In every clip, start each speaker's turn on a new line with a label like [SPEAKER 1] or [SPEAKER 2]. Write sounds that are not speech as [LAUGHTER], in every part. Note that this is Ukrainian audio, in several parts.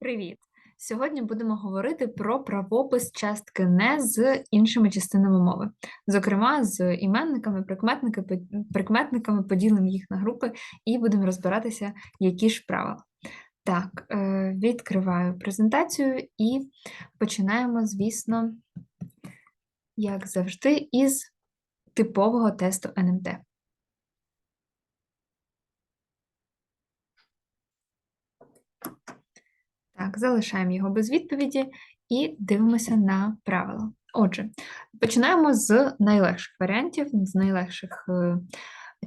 [SPEAKER 1] Привіт! Сьогодні будемо говорити про правопис частки не з іншими частинами мови, зокрема з іменниками, прикметниками, прикметниками поділимо їх на групи і будемо розбиратися, які ж правила. Так, е, відкриваю презентацію і починаємо, звісно, як завжди, із типового тесту НМТ. Так, залишаємо його без відповіді і дивимося на правила. Отже, починаємо з найлегших варіантів, з найлегших е,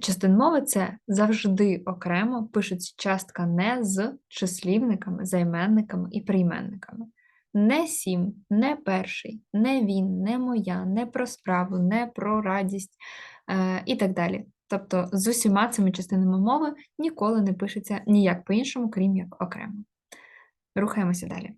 [SPEAKER 1] частин мови. Це завжди окремо пишеться частка не з числівниками, займенниками і прийменниками. Не сім, не перший, не він, не моя, не про справу, не про радість е, і так далі. Тобто з усіма цими частинами мови ніколи не пишеться ніяк по-іншому, крім як окремо. Рухаємося далі.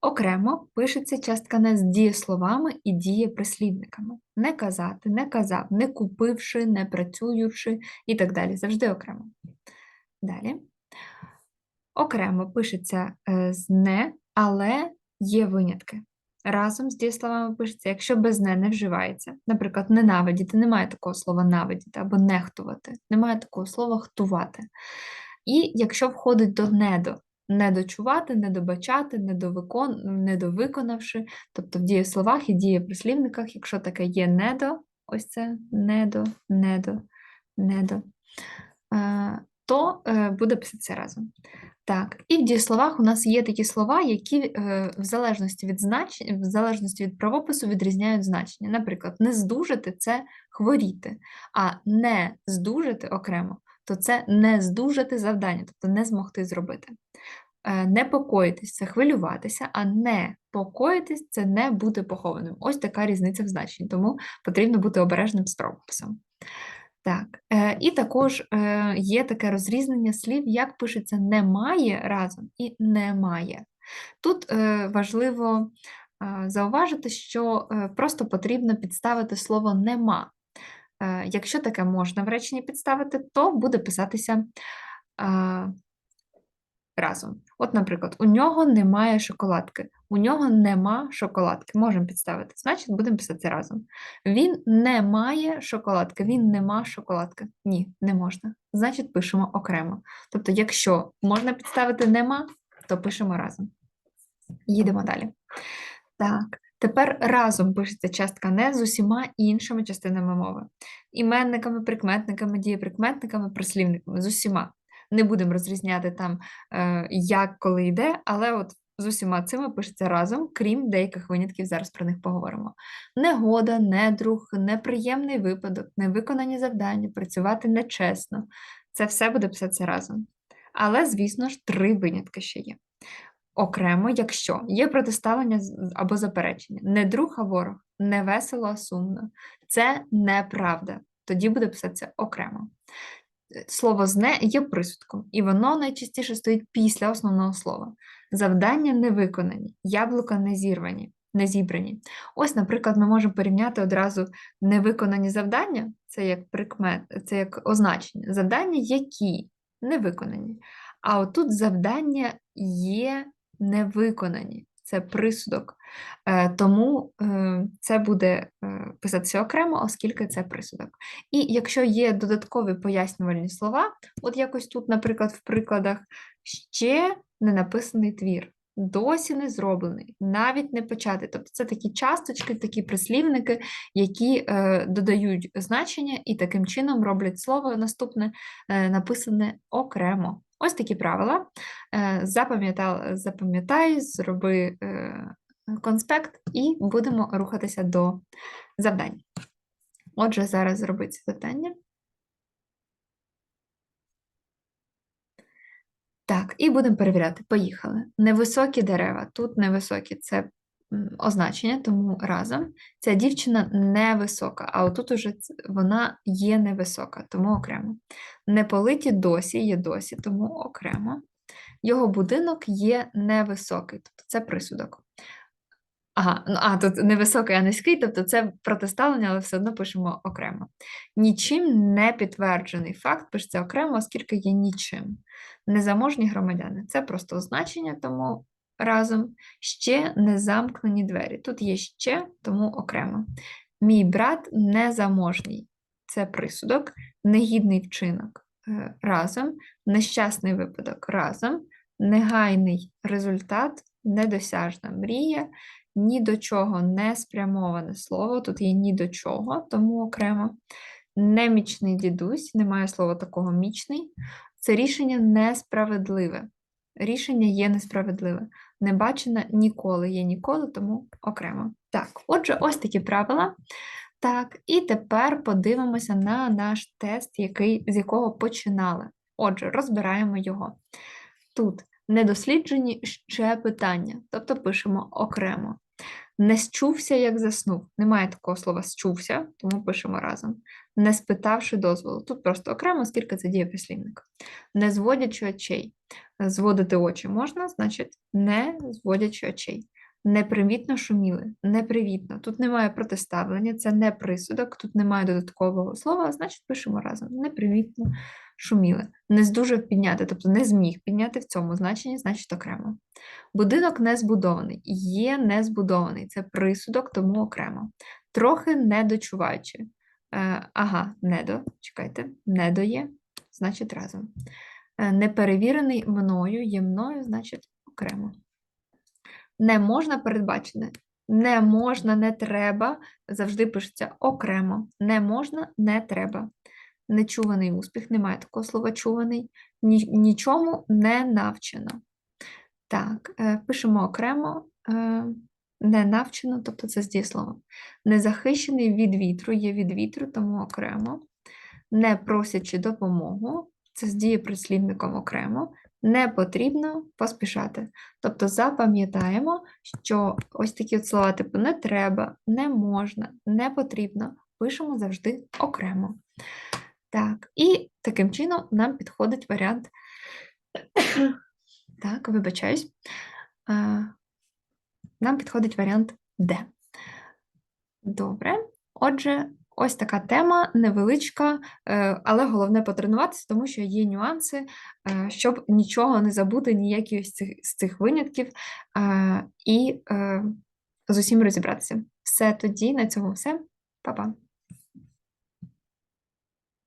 [SPEAKER 1] Окремо пишеться частка не з дієсловами і дієприслівниками. Не казати, не казав, не купивши, не працюючи і так далі. Завжди окремо. Далі. Окремо пишеться е, з не, але є винятки. Разом з дієсловами пишеться, якщо без не не вживається. Наприклад, ненавидіти, немає такого слова навидіти або нехтувати, немає такого слова хтувати. І якщо входить до недо, недочувати, недобачати, недовикон... недовиконавши, тобто в дієсловах і дієприслівниках, якщо таке є недо, ось це недо, недо, недо, е, то е, буде писатися разом. Так, і в дієсловах у нас є такі слова, які е, в залежності від значення, в залежності від правопису відрізняють значення. Наприклад, не здужати це хворіти, а не здужати окремо, то це не здужати завдання, тобто не змогти зробити. Е, непокоїтись це хвилюватися, а не покоїтись це не бути похованим. Ось така різниця в значенні, тому потрібно бути обережним з правописом. Так, е, і також е, є таке розрізнення слів, як пишеться немає разом і немає. Тут важливо зауважити, що просто потрібно підставити слово нема. Е, якщо таке можна в реченні підставити, то буде писатися е, разом. От, наприклад, у нього немає шоколадки. У нього нема шоколадки. Можемо підставити. Значить, будемо писати разом. Він не має шоколадки, він нема шоколадки. Ні, не можна. Значить, пишемо окремо. Тобто, якщо можна підставити нема, то пишемо разом. Їдемо далі. Так, тепер разом пишеться частка не з усіма іншими частинами мови. Іменниками, прикметниками, дієприкметниками, прислівниками, з усіма не будемо розрізняти там, е, як коли йде, але от з усіма цими пишеться разом, крім деяких винятків, зараз про них поговоримо. Негода, недруг, неприємний випадок, невиконані завдання, працювати нечесно. Це все буде писатися разом. Але, звісно ж, три винятки ще є. Окремо, якщо є протиставлення або заперечення, не друг, а ворог, не весело, а сумно. Це неправда. Тоді буде писатися окремо слово зне є присудком, і воно найчастіше стоїть після основного слова. Завдання не виконані, яблука не зірвані, не зібрані. Ось, наприклад, ми можемо порівняти одразу невиконані завдання, це як прикмет, це як означення, завдання, які не виконані. А отут завдання є невиконані це присудок. Е, тому е, це буде е, писатися окремо, оскільки це присудок. І якщо є додаткові пояснювальні слова, от якось тут, наприклад, в прикладах ще не написаний твір. Досі не зроблений, навіть не початий. Тобто це такі часточки, такі прислівники, які додають значення і таким чином роблять слово наступне написане окремо. Ось такі правила. Е, запам'ятай, зроби е, конспект, і будемо рухатися до завдань. Отже, зараз зробити завдання. Так, і будемо перевіряти. Поїхали. Невисокі дерева. Тут невисокі це означення, тому разом. Ця дівчина невисока, а отут уже вона є невисока, тому окремо. Неполиті досі є досі, тому окремо. Його будинок є невисокий, тобто це присудок. Ага, ну а тут не високий, а низький, тобто це протиставлення, але все одно пишемо окремо. Нічим не підтверджений факт пишеться окремо, оскільки є нічим. Незаможні громадяни це просто означення, тому разом. Ще не замкнені двері. Тут є ще, тому окремо. Мій брат незаможній. Це присудок, негідний вчинок е, разом, нещасний випадок разом, негайний результат, недосяжна мрія, ні до чого не спрямоване слово. Тут є ні до чого, тому окремо. Немічний дідусь, немає слова такого мічний. Це рішення несправедливе. Рішення є несправедливе. Не бачена ніколи, є ніколи, тому окремо. Так, отже, ось такі правила. Так, і тепер подивимося на наш тест, який, з якого починали. Отже, розбираємо його. Тут недосліджені ще питання, тобто пишемо окремо. Не счувся, як заснув. Немає такого слова счувся, тому пишемо разом. Не спитавши дозволу. Тут просто окремо, оскільки це дієприслівник. Не зводячи очей. Зводити очі можна, значить, не зводячи очей. Непривітно шуміли, непривітно. Тут немає протиставлення, це не присудок, тут немає додаткового слова, значить пишемо разом. Непривітно шуміли. Не здужав підняти, тобто не зміг підняти в цьому значенні, значить окремо. Будинок не збудований, є не збудований, це присудок, тому окремо. Трохи недочуваючи. Е, ага, недо, чекайте, недо є, значить разом. Е, неперевірений мною є мною, значить окремо. Не можна передбачене. Не можна, не треба. Завжди пишеться окремо. Не можна, не треба. Нечуваний успіх, немає такого слова чуваний, нічому не навчено. Так, е, пишемо окремо, е, не навчено, тобто це з дієсловом. Незахищений від вітру, є від вітру, тому окремо. Не просячи допомогу, це з дієприслівником окремо не потрібно поспішати. Тобто запам'ятаємо, що ось такі от слова, типу не треба, не можна, не потрібно, пишемо завжди окремо. Так, і таким чином нам підходить варіант. [COUGHS] Так, вибачаюсь. Нам підходить варіант Д. Добре. Отже, Ось така тема невеличка, е, але головне потренуватися, тому що є нюанси, е, щоб нічого не забути, ніякі з цих, з цих винятків, і е, з усім розібратися. Все тоді, на цьому все, Па-па.